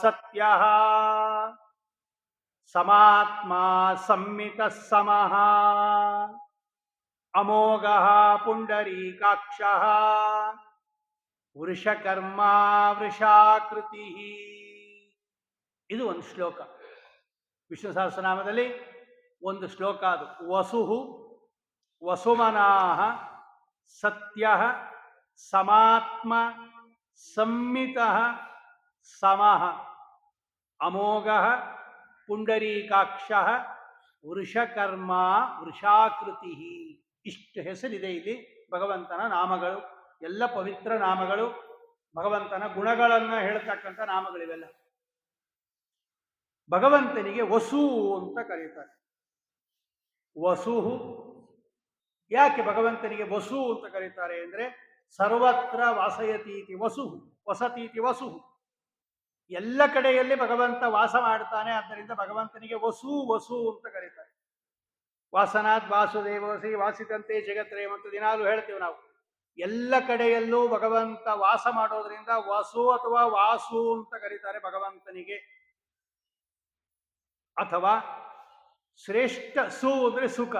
ಸತ್ಯ. ಸಮಾತ್ಮ ಸಂಮಿತ ಸಮಃ. ಅಮೋಘ ಪುಂಡರೀಕಾಕ್ಷ. ವೃಷಕರ್ಮ ವೃಷಾಕೃತಿ. ಇದು ಒಂದು ಶ್ಲೋಕ. ವಿಷ್ಣು ಸಹಸ್ರನಾಮದಲ್ಲಿ ಒಂದು ಶ್ಲೋಕ ಅದು. ವಸು ವಸುಮನಾಹ, ಸತ್ಯ, ಸಮಾತ್ಮ ಸಂಮಿತ ಸಮಃ ಅಮೋಘ ಪುಂಡರೀಕಾಕ್ಷ ವೃಷಕರ್ಮ ವೃಷಾಕೃತಿ. ಇಷ್ಟು ಹೆಸರಿದೆ ಇಲ್ಲಿ ಭಗವಂತನ ನಾಮಗಳು. ಎಲ್ಲ ಪವಿತ್ರ ನಾಮಗಳು ಭಗವಂತನ ಗುಣಗಳನ್ನು ಹೇಳ್ತಕ್ಕಂಥ ನಾಮಗಳಿವೆಲ್ಲ. ಭಗವಂತನಿಗೆ ವಸು ಅಂತ ಕರೀತಾರೆ. ವಸು ಯಾಕೆ ಭಗವಂತನಿಗೆ ವಸು ಅಂತ ಕರೀತಾರೆ ಅಂದರೆ ಸರ್ವತ್ರ ವಾಸಯತೀತಿ ವಸು ವಸತೀತಿ ವಸು. ಎಲ್ಲ ಕಡೆಯಲ್ಲಿ ಭಗವಂತ ವಾಸ ಮಾಡ್ತಾನೆ. ಆದ್ದರಿಂದ ಭಗವಂತನಿಗೆ ವಸು ವಸು ಅಂತ ಕರೀತಾರೆ. ವಾಸನಾಥ್ ವಾಸುದೇವಸಿ ವಾಸಿತಂತೆ ಜಗತ್ರಯ ಅಂತ ದಿನಾಲು ಹೇಳ್ತೀವಿ ನಾವು. ಎಲ್ಲ ಕಡೆಯಲ್ಲೂ ಭಗವಂತ ವಾಸ ಮಾಡೋದ್ರಿಂದ ವಸು ಅಥವಾ ವಾಸು ಅಂತ ಕರೀತಾರೆ ಭಗವಂತನಿಗೆ. ಅಥವಾ ಶ್ರೇಷ್ಠ ಸು ಅಂದ್ರೆ ಸುಖ,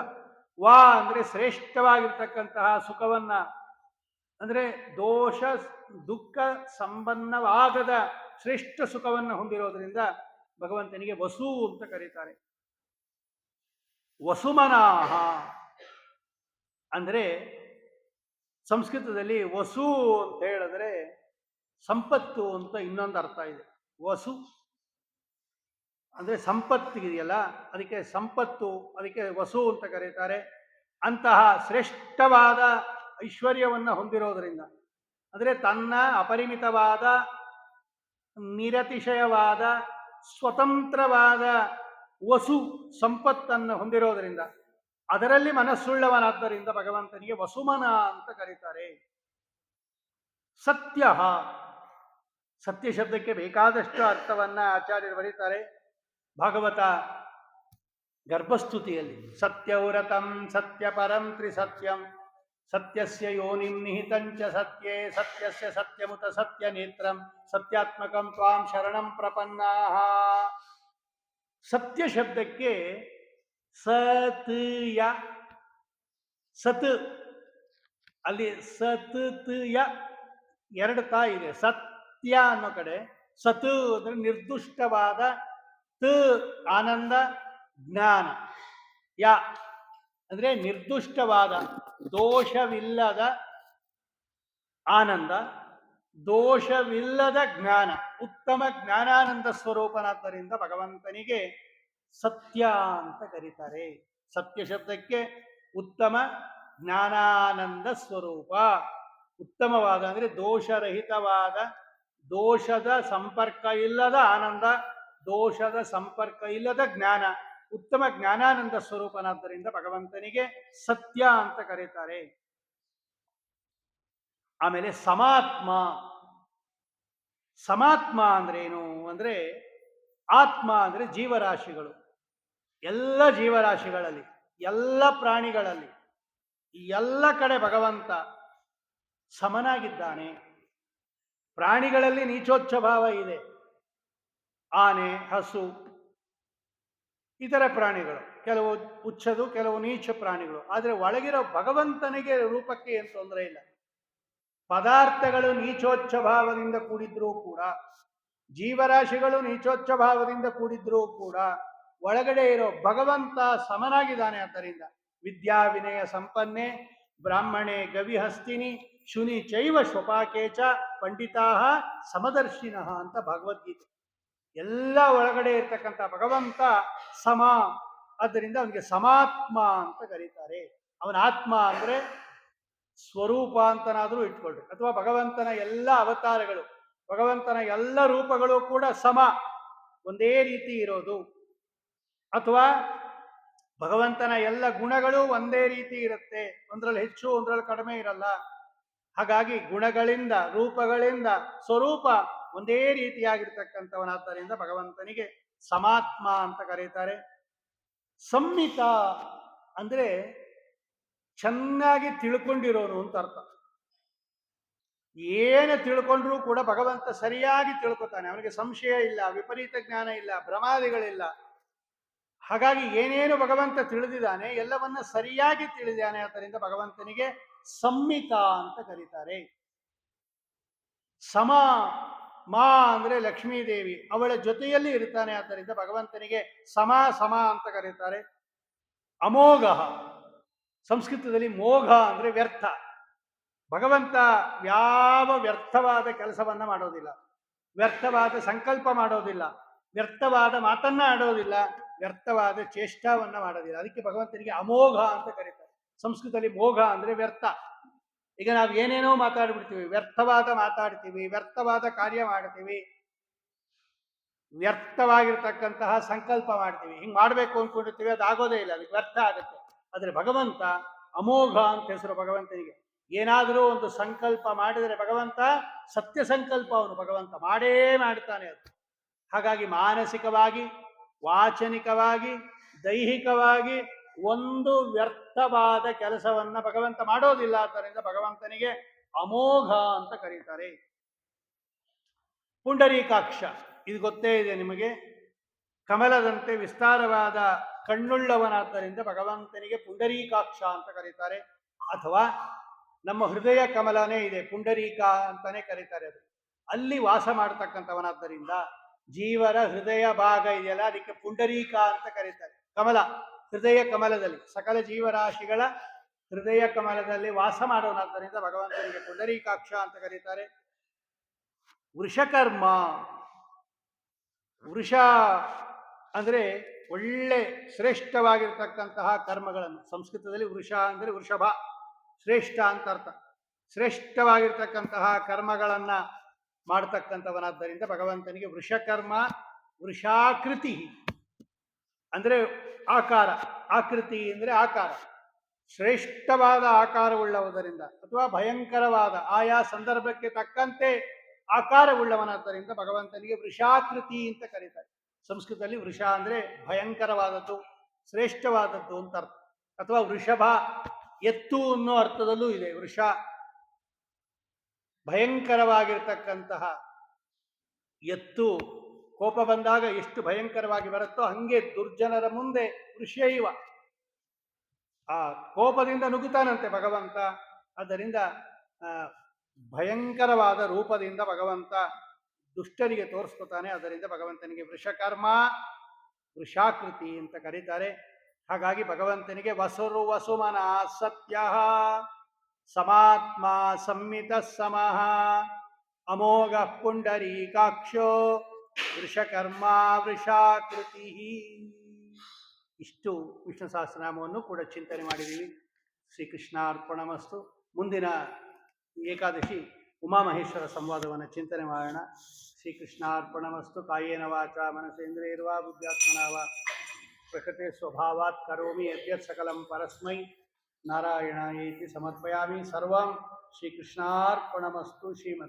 ವಾ ಅಂದ್ರೆ ಶ್ರೇಷ್ಠವಾಗಿರ್ತಕ್ಕಂತಹ ಸುಖವನ್ನ, ಅಂದ್ರೆ ದೋಷ, ದುಃಖ ಸಂಬಂಧವಾಗದ ಶ್ರೇಷ್ಠ ಸುಖವನ್ನು ಹೊಂದಿರೋದ್ರಿಂದ ಭಗವಂತನಿಗೆ ವಸು ಅಂತ ಕರೀತಾರೆ. ವಸುಮನಾಹ ಅಂದರೆ ಸಂಸ್ಕೃತದಲ್ಲಿ ವಸು ಅಂತ ಹೇಳಿದ್ರೆ ಸಂಪತ್ತು ಅಂತ ಇನ್ನೊಂದು ಅರ್ಥ ಇದೆ. ವಸು ಅಂದ್ರೆ ಸಂಪತ್ತಿದೆಯಲ್ಲ ಅದಕ್ಕೆ ಸಂಪತ್ತು, ಅದಕ್ಕೆ ವಸು ಅಂತ ಕರೀತಾರೆ. ಅಂತಹ ಶ್ರೇಷ್ಠವಾದ ಐಶ್ವರ್ಯವನ್ನು ಹೊಂದಿರೋದರಿಂದ, ಅಂದರೆ ತನ್ನ ಅಪರಿಮಿತವಾದ ನಿರತಿಶಯವಾದ, ಸ್ವತಂತ್ರವಾದ ವಸು ಸಂಪತ್ತನ್ನು ಹೊಂದಿರೋದರಿಂದ, ಅದರಲ್ಲಿ ಮನಸ್ಸುಳ್ಳವನಾದ್ದರಿಂದ ಭಗವಂತನಿಗೆ ವಸುಮನ ಅಂತ ಕರೀತಾರೆ. ಸತ್ಯ. ಸತ್ಯ ಶಬ್ದಕ್ಕೆ ಬೇಕಾದಷ್ಟು ಅರ್ಥವನ್ನ ಆಚಾರ್ಯರು ಬರೀತಾರೆ. ಭಾಗವತ ಗರ್ಭಸ್ತುತಿಯಲ್ಲಿ ಸತ್ಯವ್ರತಂ ಸತ್ಯಪರಂ ತ್ರಿಸತ್ಯಂ ಸತ್ಯಸ್ಯ ಯೋನಿಂ ನಿಹಿತಂಚ ಸತ್ಯೇ, ಸತ್ಯಸ್ಯ ಸತ್ಯಮುತ ಸತ್ಯ ನೇತ್ರಂ ಸತ್ಯಾತ್ಮಕಂ ತ್ವಾಂ ಶರಣಂ ಪ್ರಪನ್ನಾಹ. ಸತ್ಯ ಶಬ್ದಕ್ಕೆ ಸತ್ ಯ, ಸತ್, ಅಲ್ಲಿ ಸತ್ ತ್ ಯ ಎರಡು ತಾ ಇದೆ. ಸತ್ಯ ಅನ್ನೋ ಕಡೆ, ಸತ್ ಅಂದ್ರೆ ನಿರ್ದುಷ್ಟವಾದ ತ, ಆನಂದ, ಜ್ಞಾನ. ಯ. ಅಂದ್ರೆ ನಿರ್ದುಷ್ಟವಾದ ದೋಷವಿಲ್ಲದ ಆನಂದ, ದೋಷವಿಲ್ಲದ ಜ್ಞಾನ, ಉತ್ತಮ ಜ್ಞಾನಾನಂದ ಸ್ವರೂಪನಾದ್ದರಿಂದ ಭಗವಂತನಿಗೆ ಸತ್ಯ ಅಂತ ಕರೀತಾರೆ. ಸತ್ಯ ಶಬ್ದಕ್ಕೆ ಉತ್ತಮ ಜ್ಞಾನಾನಂದ ಸ್ವರೂಪ. ಉತ್ತಮವಾದ ಅಂದರೆ ದೋಷರಹಿತವಾದ, ದೋಷದ ಸಂಪರ್ಕ ಇಲ್ಲದ ಆನಂದ, ದೋಷದ ಸಂಪರ್ಕ ಇಲ್ಲದ ಜ್ಞಾನ. ಉತ್ತಮ ಜ್ಞಾನಾನಂದ ಸ್ವರೂಪನಾದ್ದರಿಂದ ಭಗವಂತನಿಗೆ ಸತ್ಯ ಅಂತ ಕರೀತಾರೆ. ಆಮೇಲೆ ಸಮಾತ್ಮ. ಸಮಾತ್ಮ ಅಂದ್ರೆ ಏನು ಅಂದ್ರೆ ಆತ್ಮ ಅಂದ್ರೆ ಜೀವರಾಶಿಗಳು. ಎಲ್ಲ ಜೀವರಾಶಿಗಳಲ್ಲಿ, ಎಲ್ಲ ಪ್ರಾಣಿಗಳಲ್ಲಿ ಎಲ್ಲ ಕಡೆ ಭಗವಂತ ಸಮನಾಗಿದ್ದಾನೆ. ಪ್ರಾಣಿಗಳಲ್ಲಿ ನೀಚೋಚ್ಛ ಭಾವ ಇದೆ. ಆನೆ, ಹಸು ಇತರ ಪ್ರಾಣಿಗಳು, ಕೆಲವು ಉಚ್ಚದು ಕೆಲವು ನೀಚ ಪ್ರಾಣಿಗಳು. ಆದರೆ ಒಳಗಿರೋ ಭಗವಂತನಿಗೆ ರೂಪಕ್ಕೆ ಏನು ತೊಂದರೆ ಇಲ್ಲ. ಪದಾರ್ಥಗಳು ನೀಚೋಚ್ಚ ಭಾವದಿಂದ ಕೂಡಿದ್ರೂ ಕೂಡ, ಜೀವರಾಶಿಗಳು ನೀಚೋಚ್ಚ ಭಾವದಿಂದ ಕೂಡಿದ್ರೂ ಕೂಡ, ಒಳಗಡೆ ಇರೋ ಭಗವಂತ ಸಮನಾಗಿದ್ದಾನೆ ಆದ್ದರಿಂದ ವಿದ್ಯಾ ವಿನಯ ಸಂಪನ್ನೆ, ಬ್ರಾಹ್ಮಣೆ ಗವಿಹಸ್ತಿನಿ, ಶುನಿ ಚೈವ ಶ್ವಪಾಕೇಚ ಪಂಡಿತಾ ಸಮದರ್ಶಿನಃ ಅಂತ ಭಗವದ್ಗೀತೆ. ಎಲ್ಲ ಒಳಗಡೆ ಇರ್ತಕ್ಕಂಥ ಭಗವಂತ ಸಮ. ಆದ್ದರಿಂದ ಅವನಿಗೆ ಸಮಾತ್ಮ ಅಂತ ಕರೀತಾರೆ. ಅವನ ಆತ್ಮ ಅಂದರೆ ಸ್ವರೂಪ ಅಂತನಾದರೂ ಇಟ್ಕೊಳ್ರಿ. ಅಥವಾ ಭಗವಂತನ ಎಲ್ಲ ಅವತಾರಗಳು, ಭಗವಂತನ ಎಲ್ಲ ರೂಪಗಳು ಕೂಡ ಸಮ. ಒಂದೇ ರೀತಿ ಇರೋದು. ಅಥವಾ ಭಗವಂತನ ಎಲ್ಲ ಗುಣಗಳು ಒಂದೇ ರೀತಿ ಇರುತ್ತೆ. ಒಂದರಲ್ಲಿ ಹೆಚ್ಚು, ಒಂದರಲ್ಲಿ ಕಡಿಮೆ ಇರಲ್ಲ. ಹಾಗಾಗಿ ಗುಣಗಳಿಂದ, ರೂಪಗಳಿಂದ ಸ್ವರೂಪ ಒಂದೇ ರೀತಿಯಾಗಿರ್ತಕ್ಕಂಥವನಾದ್ದರಿಂದ ಭಗವಂತನಿಗೆ ಸಮಾತ್ಮ ಅಂತ ಕರೀತಾರೆ. ಸಂಹಿತ ಅಂದ್ರೆ ಚೆನ್ನಾಗಿ ತಿಳ್ಕೊಂಡಿರೋನು ಅಂತ ಅರ್ಥ. ಏನು ತಿಳ್ಕೊಂಡ್ರೂ ಕೂಡ ಭಗವಂತ ಸರಿಯಾಗಿ ತಿಳ್ಕೊತಾನೆ. ಅವನಿಗೆ ಸಂಶಯ ಇಲ್ಲ, ವಿಪರೀತ ಜ್ಞಾನ ಇಲ್ಲ, ಭ್ರಮಾದಿಗಳಿಲ್ಲ. ಹಾಗಾಗಿ ಏನೇನು ಭಗವಂತ ತಿಳಿದಿದ್ದಾನೆ ಎಲ್ಲವನ್ನ ಸರಿಯಾಗಿ ತಿಳಿದಾನೆ ಆದ್ದರಿಂದ ಭಗವಂತನಿಗೆ ಸಂಹಿತ ಅಂತ ಕರೀತಾರೆ. ಸಮ ಮಾ ಅಂದ್ರೆ ಲಕ್ಷ್ಮೀದೇವಿ. ಅವಳ ಜೊತೆಯಲ್ಲಿ ಇರ್ತಾನೆ ಆದ್ದರಿಂದ ಭಗವಂತನಿಗೆ ಸಮ ಸಮ ಅಂತ ಕರೀತಾರೆ. ಅಮೋಘ. ಸಂಸ್ಕೃತದಲ್ಲಿ ಮೋಘ ಅಂದ್ರೆ ವ್ಯರ್ಥ. ಭಗವಂತ ಯಾವ ವ್ಯರ್ಥವಾದ ಕೆಲಸವನ್ನ ಮಾಡೋದಿಲ್ಲ. ವ್ಯರ್ಥವಾದ ಸಂಕಲ್ಪ ಮಾಡೋದಿಲ್ಲ. ವ್ಯರ್ಥವಾದ ಮಾತನ್ನ ಆಡೋದಿಲ್ಲ. ವ್ಯರ್ಥವಾದ ಚೇಷ್ಟಾವನ್ನ ಮಾಡೋದಿಲ್ಲ. ಅದಕ್ಕೆ ಭಗವಂತನಿಗೆ ಅಮೋಘ ಅಂತ ಕರೀತಾರೆ. ಸಂಸ್ಕೃತದಲ್ಲಿ ಮೋಘ ಅಂದ್ರೆ ವ್ಯರ್ಥ. ಈಗ ನಾವು ಏನೇನೋ ಮಾತಾಡ್ಬಿಡ್ತೀವಿ, ವ್ಯರ್ಥವಾದ ಮಾತಾಡ್ತೀವಿ, ವ್ಯರ್ಥವಾದ ಕಾರ್ಯ ಮಾಡ್ತೀವಿ, ವ್ಯರ್ಥವಾಗಿರ್ತಕ್ಕಂತಹ ಸಂಕಲ್ಪ ಮಾಡ್ತೀವಿ. ಹಿಂಗ್ ಮಾಡ್ಬೇಕು ಅನ್ಕೊಂಡಿರ್ತೀವಿ ಅದು ಆಗೋದೇ ಇಲ್ಲ, ಅದಕ್ಕೆ ವ್ಯರ್ಥ ಆಗುತ್ತೆ. ಆದ್ರೆ ಭಗವಂತ ಅಮೋಘ ಅಂತ ಹೆಸರು ಭಗವಂತನಿಗೆ. ಏನಾದರೂ ಒಂದು ಸಂಕಲ್ಪ ಮಾಡಿದರೆ ಭಗವಂತ ಸತ್ಯ ಸಂಕಲ್ಪ ಅವನು. ಭಗವಂತ ಮಾಡೇ ಮಾಡ್ತಾನೆ ಅದು. ಹಾಗಾಗಿ ಮಾನಸಿಕವಾಗಿ, ವಾಚನಿಕವಾಗಿ, ದೈಹಿಕವಾಗಿ ಒಂದು ವ್ಯರ್ಥವಾದ ಕೆಲಸವನ್ನ ಭಗವಂತ ಮಾಡೋದಿಲ್ಲ, ಆದ್ದರಿಂದ ಭಗವಂತನಿಗೆ ಅಮೋಘ ಅಂತ ಕರೀತಾರೆ. ಪುಂಡರೀಕಾಕ್ಷ, ಇದು ಗೊತ್ತೇ ಇದೆ ನಿಮಗೆ? ಕಮಲದಂತೆ ವಿಸ್ತಾರವಾದ ಕಣ್ಣುಳ್ಳವನಾದ್ದರಿಂದ ಭಗವಂತನಿಗೆ ಪುಂಡರೀಕಾಕ್ಷ ಅಂತ ಕರೀತಾರೆ. ಅಥವಾ ನಮ್ಮ ಹೃದಯ ಕಮಲನೇ ಇದೆ, ಪುಂಡರೀಕ ಅಂತಾನೆ ಕರೀತಾರೆ ಅದು. ಅಲ್ಲಿ ವಾಸ ಮಾಡತಕ್ಕಂಥವನಾದ್ದರಿಂದ ಜೀವರ ಹೃದಯ ಭಾಗ ಇದೆಯಲ್ಲ, ಅದಕ್ಕೆ ಪುಂಡರೀಕ ಅಂತ ಕರೀತಾರೆ. ಕಮಲ. ಹೃದಯ ಕಮಲದಲ್ಲಿ, ಸಕಲ ಜೀವರಾಶಿಗಳ ಹೃದಯ ಕಮಲದಲ್ಲಿ ವಾಸ ಮಾಡೋನಾದ್ದರಿಂದ ಭಗವಂತನಿಗೆ ಪುಂಡರೀಕಾಕ್ಷ ಅಂತ ಕರೀತಾರೆ. ವೃಷಕರ್ಮ, ವೃಷ ಅಂದ್ರೆ ಒಳ್ಳೆ ಶ್ರೇಷ್ಠವಾಗಿರ್ತಕ್ಕಂತಹ ಕರ್ಮಗಳನ್ನು, ಸಂಸ್ಕೃತದಲ್ಲಿ ವೃಷ ಅಂದ್ರೆ ವೃಷಭ, ಶ್ರೇಷ್ಠ ಅಂತ ಅರ್ಥ. ಶ್ರೇಷ್ಠವಾಗಿರ್ತಕ್ಕಂತಹ ಕರ್ಮಗಳನ್ನ ಮಾಡ್ತಕ್ಕಂಥವನಾದ್ದರಿಂದ ಭಗವಂತನಿಗೆ ವೃಷಕರ್ಮ, ವೃಷಾಕೃತಿ ಅಂದ್ರೆ ಆಕಾರ, ಆಕೃತಿ ಅಂದ್ರೆ ಆಕಾರ. ಶ್ರೇಷ್ಠವಾದ ಆಕಾರವುಳ್ಳವುದರಿಂದ ಅಥವಾ ಭಯಂಕರವಾದ ಆಯಾ ಸಂದರ್ಭಕ್ಕೆ ತಕ್ಕಂತೆ ಆಕಾರವುಳ್ಳವನಾದ್ದರಿಂದ ಭಗವಂತನಿಗೆ ವೃಷಾಕೃತಿ ಅಂತ ಕರೀತಾರೆ. ಸಂಸ್ಕೃತದಲ್ಲಿ ವೃಷ ಅಂದ್ರೆ ಭಯಂಕರವಾದದ್ದು, ಶ್ರೇಷ್ಠವಾದದ್ದು ಅಂತ ಅರ್ಥ. ಅಥವಾ ವೃಷಭ, ಎತ್ತು ಅನ್ನೋ ಅರ್ಥದಲ್ಲೂ ಇದೆ ವೃಷ. ಭಯಂಕರವಾಗಿರ್ತಕ್ಕಂತಹ ಎತ್ತು ಕೋಪ ಬಂದಾಗ ಎಷ್ಟು ಭಯಂಕರವಾಗಿ ಬರುತ್ತೋ ಹಂಗೆ ದುರ್ಜನರ ಮುಂದೆ ಋಷ್ಯೈವ ಆ ಕೋಪದಿಂದ ನುಗ್ಗುತ್ತಾನಂತೆ ಭಗವಂತ. ಅದರಿಂದ ಭಯಂಕರವಾದ ರೂಪದಿಂದ ಭಗವಂತ ದುಷ್ಟರಿಗೆ ತೋರಿಸ್ಕೊತಾನೆ. ಅದರಿಂದ ಭಗವಂತನಿಗೆ ವೃಷಕರ್ಮ, ವೃಷಾಕೃತಿ ಅಂತ ಕರೀತಾರೆ. ಹಾಗಾಗಿ ಭಗವಂತನಿಗೆ ವಸುರು ವಸುಮನ ಸತ್ಯ. ಸಮಾತ್ಮ ಸಂಹಿತ ಸಮಃ. ಅಮೋಘ ಪುಂಡರೀಕಾಕ್ಷೋ. ವೃಷಕರ್ಮ ವೃಷಾಕೃತಿ ಇಷ್ಟು ವಿಷ್ಣು ಸಹಸ್ರನಾಮವನ್ನು ಕೂಡ ಚಿಂತನೆ ಮಾಡಿದ್ದೀವಿ. ಶ್ರೀಕೃಷ್ಣಾರ್ಪಣಮಸ್ತು. ಮುಂದಿನ ಏಕಾದಶಿ ಉಮಾಮಹೇಶ್ವರ ಸಂವಾದವನ್ನು ಚಿಂತನೆ ಮಾಡೋಣ. ಶ್ರೀಕೃಷ್ಣಾರ್ಪಣಮಸ್ತು. ಕಾಯೇನ ವಾಚ ಮನಸೇಂದ್ರಿಯರ್ವಾ ಬುದ್ಧಾತ್ಮನ ವಾ ಪ್ರಕೃತಿ ಸ್ವಭಾವಾತ್ ಕರೋಮಿ ಯದ್ಯತ್ ಸಕಲಂ ಪರಸ್ಮೈ. ನಾರಾಯಣಾಯೇತಿ ಸಮರ್ಪಯಾಮಿ ಸರ್ವಂ. ಶ್ರೀಕೃಷ್ಣಾರ್ಪಣಮಸ್ತು ಶ್ರೀಮತ್